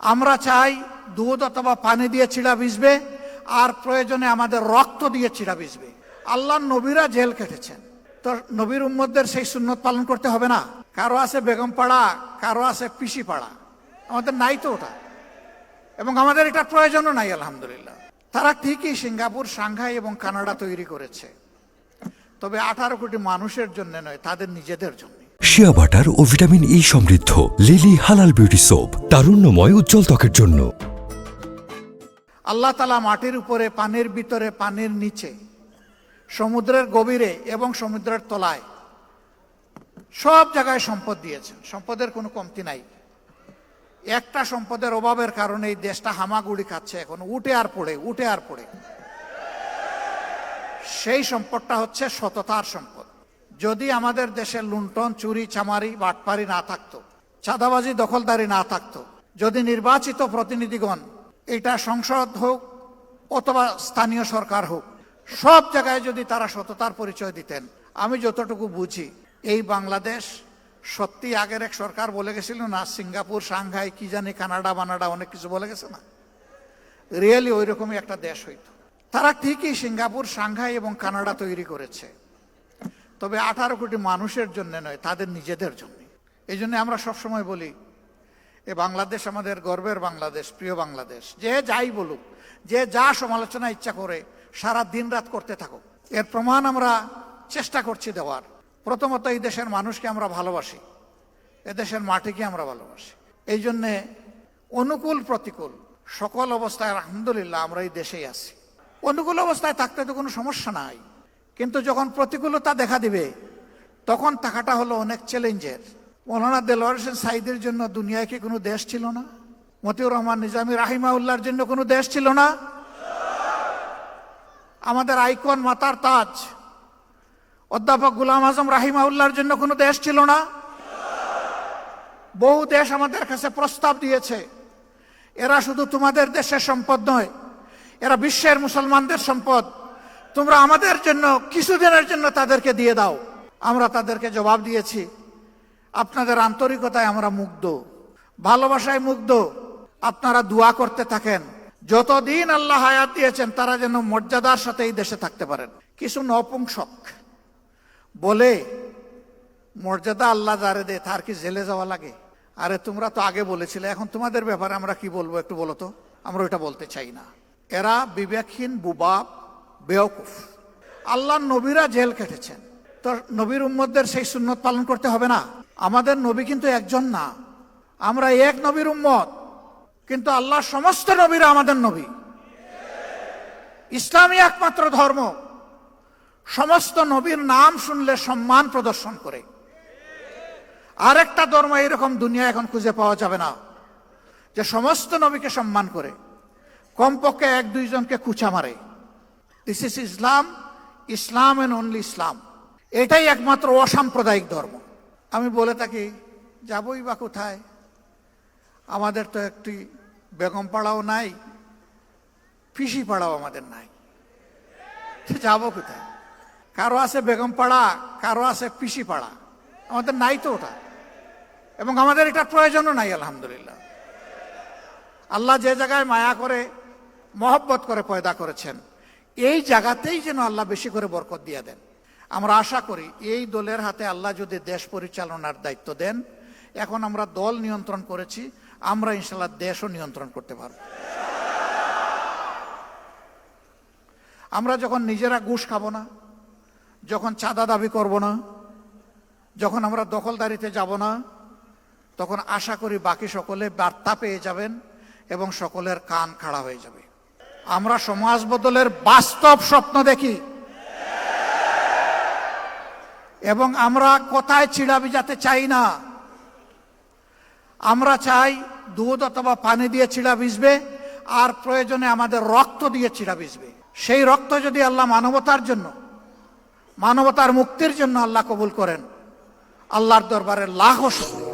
আমরা চাই দুধ অথবা পানি দিয়ে চিড়া ভিজবে, আর প্রয়োজনে আমাদের রক্ত দিয়ে চিড়া ভিজবে। আল্লাহ নবীরা জেল কেটেছেন তো নবীর উম্মদের সেই সুন্নত পালন করতে হবে না। কারও আছে বেগম পাড়া কারও আছে পিসি পাড়া আমাদের নাই তো ওটা। এবং আমাদের এটা প্রয়োজনও নাই, আলহামদুলিল্লাহ। তারা ঠিকই সিঙ্গাপুর সাংঘাই এবং কানাডা তৈরি করেছে। তবে আঠারো কোটি মানুষের জন্য নয়, তাদের নিজেদের জন্য। শিয়া বাটার ও ভিটামিন ই সমৃদ্ধ। লিলি হালাল বিউটি সোপ, তারুণ্যময় উজ্জ্বল ত্বকের জন্য। আল্লাহ তালা মাটির উপরে, পানির ভিতরে, পানির নিচে, সমুদ্রের গভীরে এবং সমুদ্রের তলায় সব জায়গায় সম্পদ দিয়েছেন। সম্পদের কোনো কমতি নাই। একটা সম্পদের অভাবের কারণে এই দেশটা হামাগুড়ি খাচ্ছে এখন। উঠে আর পড়ে, উঠে আর পড়ে। সেই সম্পদটা হচ্ছে সততার সম্পদ। যদি আমাদের দেশের লুণ্ঠন, চুরি চামারি বাটপারি না থাকতো, চাঁদাবাজি, দখলদারি না থাকতো, যদি নির্বাচিত প্রতিনিধিগণ এটা সংসদ হোক অথবা স্থানীয় সরকার হোক, সব জায়গায় যদি তারা সততার পরিচয় দিতেন, আমি যতটুকু বুঝি, এই বাংলাদেশ সত্যি আগের এক সরকার বলে গেছিল না, সিঙ্গাপুর সাংঘাই কি জানি, কানাডা, বানাডা, অনেক কিছু বলে গেছে না? রিয়েলি ওই রকমই একটা দেশ হইতো। তারা ঠিকই সিঙ্গাপুর সাংঘাই এবং কানাডা তৈরি করেছে। তবে আঠারো কোটি মানুষের জন্য নয়, তাদের নিজেদের জন্য। এই জন্য আমরা সবসময় বলি, এ বাংলাদেশ আমাদের গর্বের বাংলাদেশ, প্রিয় বাংলাদেশ। যে যাই বলুক, যে যা সমালোচনা ইচ্ছা করে, সারা দিন রাত করতে থাকুক। এর প্রমাণ আমরা চেষ্টা করছি দেওয়ার। প্রথমত এই দেশের মানুষকে আমরা ভালোবাসি এদেশের মাটিকে আমরা ভালোবাসি। এই জন্যে অনুকূল প্রতিকূল, সকল অবস্থায় আলহামদুলিল্লাহ আমরা এই দেশেই আছি। অনুকূল অবস্থায় থাকতে তো কোনো সমস্যা নাই। কিন্তু যখন প্রতিকূলতা দেখা দিবে, তখন থাকাটা হলো অনেক চ্যালেঞ্জের মৌলানা দেলোয়ার হোসেন সাইদের জন্য দুনিয়ায় কি কোনো দেশ ছিল না? মতিউর রহমান নিজামী রাহিমা রাহিমাউল্লাহর জন্য কোনো দেশ ছিল না? আমাদের আইকন মাতার তাজ, অধ্যাপক গুলাম আজম রাহিমা রাহিমাউল্লাহর জন্য কোনো দেশ ছিল না? বহু দেশ আমাদের কাছে প্রস্তাব দিয়েছে, এরা শুধু তোমাদের দেশের সম্পদ নয়, এরা বিশ্বের মুসলমানদের সম্পদ। তোমরা আমাদের জন্য, কিছুদিনের জন্য তাদেরকে দিয়ে দাও। আমরা তাদেরকে জবাব দিয়েছি, আপনাদের আন্তরিকতায় আমরা মুগ্ধ, ভালোবাসায় মুগ্ধ। আপনারা দোয়া করতে থাকেন, যতদিন আল্লাহ হায়াত দিয়েছেন, তারা যেন মর্যাদার সাথে এই দেশে থাকতে পারেন। কিছু নপুংসক বলে, মর্যাদা আল্লাহ যারে দে তার কি জেলে যাওয়া লাগে? আরে, তোমরা তো আগে বলেছিলে, এখন তোমাদের ব্যাপারে আমরা কি বলব একটু বলো তো? আমরা ওইটা বলতে চাই না। এরা বিবেকহীন বুবাব বেওকুফ। আল্লাহ নবীরা জেল কেটেছেন তো নবীর উম্মদের সেই সুন্নত পালন করতে হবে না। আমাদের নবী কিন্তু একজন না। আমরা এক নবীর উম্মত। কিন্তু আল্লাহ সমস্ত নবীরা আমাদের নবী। ইসলামই একমাত্র ধর্ম। সমস্ত নবীর নাম শুনলে সম্মান প্রদর্শন করে। আরেকটা ধর্ম এরকম দুনিয়া এখন খুঁজে পাওয়া যাবে না। যে সমস্ত নবীকে সম্মান করে। কমপক্ষে এক দুইজনকে কুচা মারে। This is Islam Islam and only Islam এটাই একমাত্র অসাম্প্রদায়িক ধর্ম। আমি বলে থাকি, যাবই বা কোথায়। আমাদের তো একটি বেগম পাড়াও নাই, পিসি পাড়াও আমাদের নাই। যাব কোথায়? কারও আছে বেগম পাড়া, কারও আছে পিসি পাড়া। আমাদের নাই তো ওটা। এবং আমাদের এটা প্রয়োজনও নাই, আলহামদুলিল্লাহ। আল্লাহ যে জায়গায় মায়া করে, মহব্বত করে পয়দা করেছেন এই জায়গাতেই যেন আল্লাহ বেশি করে বরকত দিয়ে দেন। আমরা আশা করি এই দলের হাতে আল্লাহ যদি দেশ পরিচালনার দায়িত্ব দেন, এখন আমরা দল নিয়ন্ত্রণ করেছি, আমরা ইনশাল্লাহ দেশও নিয়ন্ত্রণ করতে পারব। আমরা যখন নিজেরা ঘুষ খাব না, যখন চাঁদা দাবি করব না, যখন আমরা দখলদারিতে যাব না, তখন আশা করি বাকি সকলে বার্তা পেয়ে যাবেন এবং সকলের কান খাড়া হয়ে যাবে। আমরা সমাজ বদলের বাস্তব স্বপ্ন দেখি। এবং আমরা কোথায় চিড়া ভিজাতে চাই না। আমরা চাই দুধ অথবা পানি দিয়ে চিড়া ভিজবে, আর প্রয়োজনে আমাদের রক্ত দিয়ে চিড়া ভিজবে। সেই রক্ত যদি আল্লাহ মানবতার জন্য, মানবতার মুক্তির জন্য আল্লাহ কবুল করেন, আল্লাহর দরবারে লাখো শুক্রিয়া।